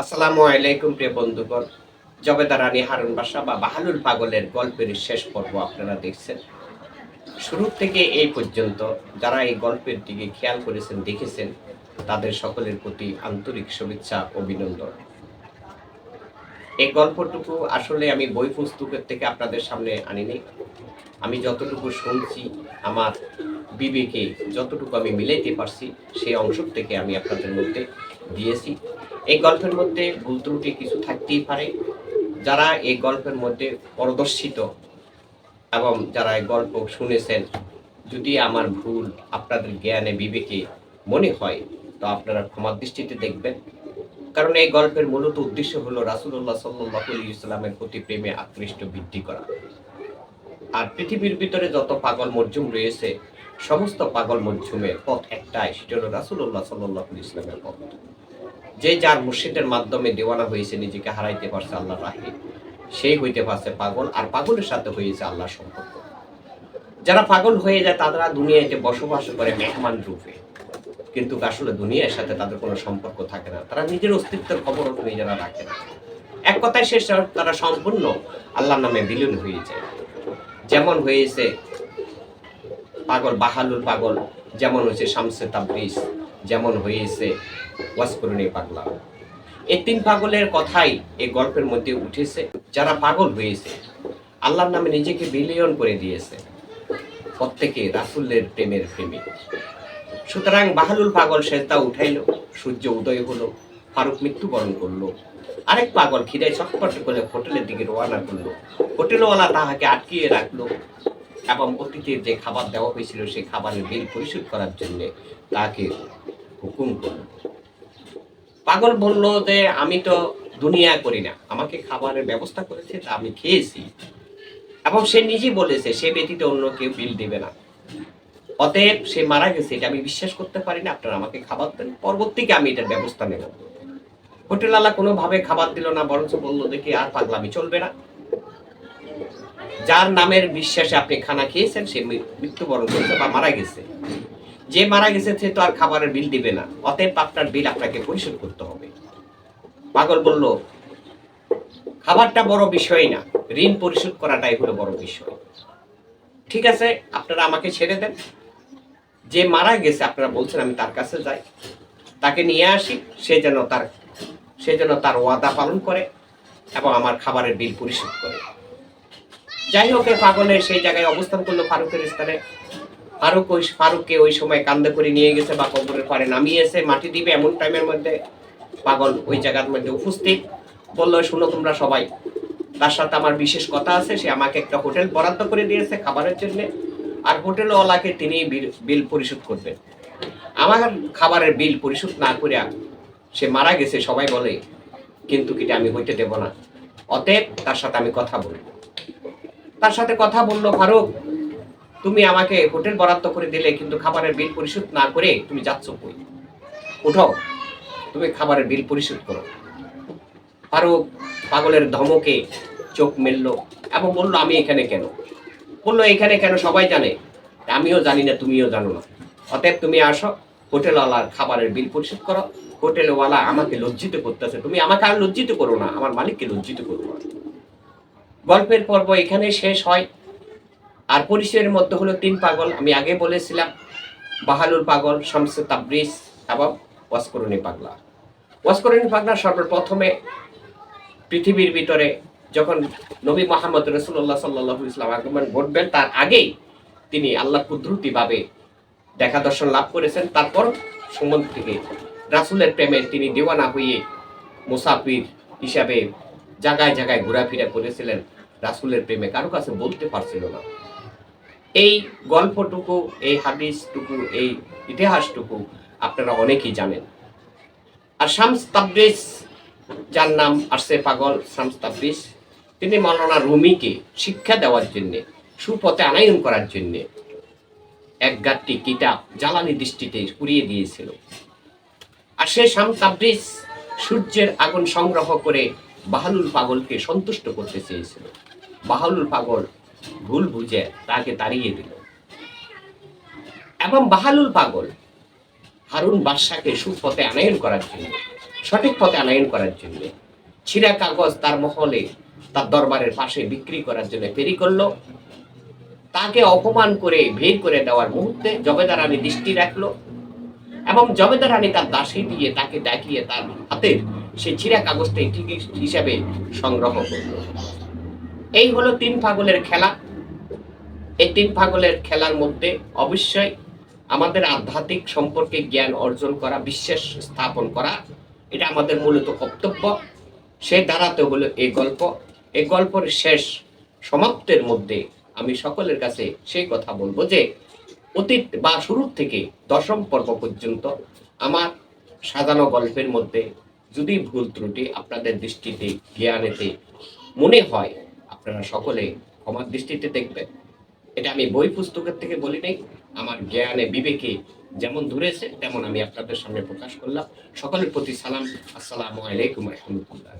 আসসালামু আলাইকুম প্রিয় বন্ধুগণ। জবেদা রানী হারুন বাসা বা বাহালুল পাগলের গল্পের শেষ পর্ব আপনারা দেখছেন। শুরু থেকে এই পর্যন্ত যারা এই গল্পের দিকে খেয়াল করেছেন, দেখেছেন, তাদের সকলের প্রতি আন্তরিক শুভেচ্ছা, অভিনন্দন। এই গল্পটুকু আসলে আমি বই পুস্তকের থেকে আপনাদের সামনে আনিনি। আমি যতটুকু শুনছি, আমার বিবেকে যতটুকু আমি মিলাইতে পারছি সেই অংশ থেকে আমি আপনাদের মধ্যে দিয়েছি। এই গল্পের মধ্যে ভুল ত্রুটি কিছু থাকতেই পারে। যারা এই গল্পের মধ্যে পরদর্শিত এবং যারা এই গল্প শুনেছেন, যদি আমার ভুল আপনাদের জ্ঞানে, বিবেকে মনে হয়, তো আপনারা ক্ষমার দৃষ্টিতে দেখবেন। কারণ এই গল্পের মূলত উদ্দেশ্য হলো রাসুল্লাহ সাল্লাহ ইসলামের প্রতি প্রেমে আকৃষ্ট বৃদ্ধি করা। আর পৃথিবীর ভিতরে যত পাগল মরজুম রয়েছে, সমস্ত পাগল মরজুমের পথ একটাই, সেটা হলো রাসুল্লাহ সাল্লাহ ইসলামের পথ। যে যার মুর্শিদের মাধ্যমে দেওয়ানা হয়েছে, নিজেকে হারাইতে পারছে আল্লাহ রাহে, সেই হইতে পারছে পাগল, আর পাগলের সাথে হয়েছে আল্লাহ সম্পর্ক। যারা পাগল হয়ে যায়, তারা দুনিয়াতে বসবাস করে মেহমান রূপে। কিন্তু আসলে দুনিয়ার সাথে তাদের কোনো সম্পর্ক থাকে না। তারা নিজের অস্তিত্বের খবর নিজেরা রাখে না। এক কথায় শেষ তারা সম্পূর্ণ আল্লাহর নামে বিলীন হয়ে যায়। যেমন হয়েছে পাগল বাহালুর পাগল, যেমন হয়েছে শামসে তাবরিস যেমন হয়েছে ওয়াসকরণী পাগলা। এই তিন পাগলের কথাই এই গল্পের মধ্যে উঠেছে। যারা পাগল হয়েছে, আল্লাহর নামে নিজেকে বিলিয়ন করে দিয়েছে, প্রত্যেকে রাসুল্লের প্রেমের প্রেমিক। সুতরাং বাহালুল পাগল সেজদা উঠাইল, সূর্য উদয় হলো, ফারুক মৃত্যুবরণ করল। আরেক পাগল খিদায় চটপট করে হোটেলের দিকে রওনা করল। হোটেলওয়ালা তাহাকে আটকিয়ে রাখল। এবং অতিথির যে খাবার দেওয়া হয়েছিল সেই খাবারের বিল পরিশোধ করার জন্য তাকে হুকুম করল। পাগল বলল যে, আমি তো দুনিয়া করি না। আমাকে খাবারের ব্যবস্থা করেছে, তা আমি খেয়েছি। এবং সে নিজেই বলেছে, সে ব্যতীত অন্য কেউ বিল দেবে না। অতএব সে মারা গেছে, এটা আমি বিশ্বাস করতে পারি না। আপনারা আমাকে খাবার দেন পরবর্তীকে আমি এটার ব্যবস্থা নেব। হোটেলওয়ালা কোনোভাবে খাবার দিল না, বরঞ্চ বলল, দেখি, আর পাগলামি চলবে না। যার নামের বিশ্বাসে আপনি খানা খেয়েছেন, সে মৃত্যুবরণ করেছে বা মারা গেছে। যে মারা গেছে, সে তো আর খাবারের বিল দিবে না। অতএব আপনার বিল আপনাকে পরিশোধ করতে হবে। পাগল বলল, খাবারটা বড় বিষয় না। ঋণ পরিশোধ করাটাই হলো বড় বিষয়। ঠিক আছে, আপনারা আমাকে ছেড়ে দেন। যে মারা গেছে, আপনারা বলছেন, আমি তার কাছে যাই। তাকে নিয়ে আসি। সে যেন তার সে যেন তার ওয়াদা পালন করে এবং আমার খাবারের বিল পরিশোধ করে। যাই হোক পাগলের সেই জায়গায় অবস্থান করল ফারুকের স্থানে। ফারুক ওই ফারুককে ওই সময় কান্দে করে নিয়ে গেছে বা কবরের পারে নামিয়েছে মাটি দিবে এমন টাইমের মধ্যে। পাগল ওই জায়গার মধ্যে উপস্থিত। বলল, শুনো তোমরা সবাই। তার সাথে আমার বিশেষ কথা আছে। সে আমাকে একটা হোটেল বরাদ্দ করে দিয়েছে খাবারের জন্য। আর হোটেলওয়ালাকে তিনি বিল- বিল পরিশোধ করবেন। আমার খাবারের বিল পরিশোধ না করিয়া সে মারা গেছে, সবাই বলে, কিন্তু কিটা আমি হইতে দেব না। অতএব তার সাথে আমি কথা বলব তার সাথে কথা বলল ফারুক, তুমি আমাকে হোটেল বরাদ্দ করে দিলে কিন্তু খাবারের বিল পরিশোধ না করে তুমি যাচ্ছ কই? উঠো তুমি খাবারের বিল পরিশোধ করো। ফারুক পাগলের ধমকে চোখ মেললো এবং বলল, আমি এখানে কেন? বলল, এখানে কেন সবাই জানে আমিও জানি না, তুমিও জানো না। অতএব তুমি আসো, হোটেলওয়ালার খাবারের বিল পরিশোধ করো। হোটেলওয়ালা আমাকে লজ্জিত করতেছে। তুমি আমাকে আর লজ্জিত করো না, আমার মালিককে লজ্জিত করো না। গল্পের পর্ব এখানে শেষ হয়। আর পরিচয়ের মধ্যে হলো তিন পাগল। আমি আগে বলেছিলাম, বাহালুর পাগল, শামসে তাবরিস এবং ওয়াসকরণী পাগলা। ওয়াসকরণী পাগলা সর্বপ্রথমে পৃথিবীর ভিতরে যখন নবী মোহাম্মদ রসুল্লাহ সাল্লাহ ইসলাম আগমন ঘটবেন তার আগেই তিনি আল্লাহ কুদরতিভাবে দেখা দর্শন লাভ করেছেন। তারপর সমন থেকে রাসুলের প্রেমে তিনি দেওয়ানা হয়ে মুসাফির হিসাবে জায়গায় জায়গায় ঘোরাফেরা করেছিলেন। রাসুলের প্রেমে কারও কাছে বলতে পারছিল না। এই গল্পটুকু, এই হাদিসটুকু, এই ইতিহাসটুকু আপনারা অনেকেই জানেন। আর শামস তাবরিস যার নাম আসছে পাগল শামস তাবরিস তিনি মৌলানা রুমিকে শিক্ষা দেওয়ার জন্যে, সুপথে আনায়ন করার জন্যে এক গাঁটটি কিতাব জ্বালানি দৃষ্টিতে পুড়িয়ে দিয়েছিল। আর সে শাম তাবরিস সূর্যের আগুন সংগ্রহ করে বাহালুল পাগলকে সন্তুষ্ট করতে চেয়েছিল। বাহালুল পাগল ভুল বুঝে তাকে তাড়িয়ে দিল। এবং বাহালুল পাগল হারুন বাদশাকে সুপথে আনয়ন করার জন্য, সঠিক পথে আনায়ন করার জন্য, ছিঁড়া কাগজ তার মহলে, তার দরবারের পাশে বিক্রি করার জন্য ফেরি করল। তাকে অপমান করে ভিড় করে দেওয়ার মুহূর্তে জবেদার রানী দৃষ্টি রাখল এবং জবেদার রানী তার দাসী দিয়ে তাকে ডাকিয়ে তার হাতের সেই ছিঁড়া কাগজটা টিকিট হিসাবে সংগ্রহ করল। এই হলো তিন পাগলের খেলা। এই তিন পাগলের খেলার মধ্যে অবশ্যই আমাদের আধ্যাত্মিক সম্পর্কে জ্ঞান অর্জন করা, বিশ্বাস স্থাপন করা, এটা আমাদের মূলত কর্তব্য। সে দাঁড়াতে হলো এই গল্প। এই গল্পের শেষ সমাপ্তের মধ্যে আমি সকলের কাছে সেই কথা বলব যে, অতীত বা শুরুর থেকে দশম পর্ব পর্যন্ত আমার সাজানো গল্পের মধ্যে যদি ভুল ত্রুটি আপনাদের দৃষ্টিতে, জ্ঞানেতে মনে হয়, আপনারা সকলে ক্ষমার দৃষ্টিতে দেখবেন। এটা আমি বই পুস্তকের থেকে বলি নাই, আমার জ্ঞানে, বিবেকে যেমন ধরেছে, তেমন আমি আপনাদের সামনে প্রকাশ করলাম। সকলের প্রতি সালাম, আসসালামু আলাইকুম রহমতুল্লাহ।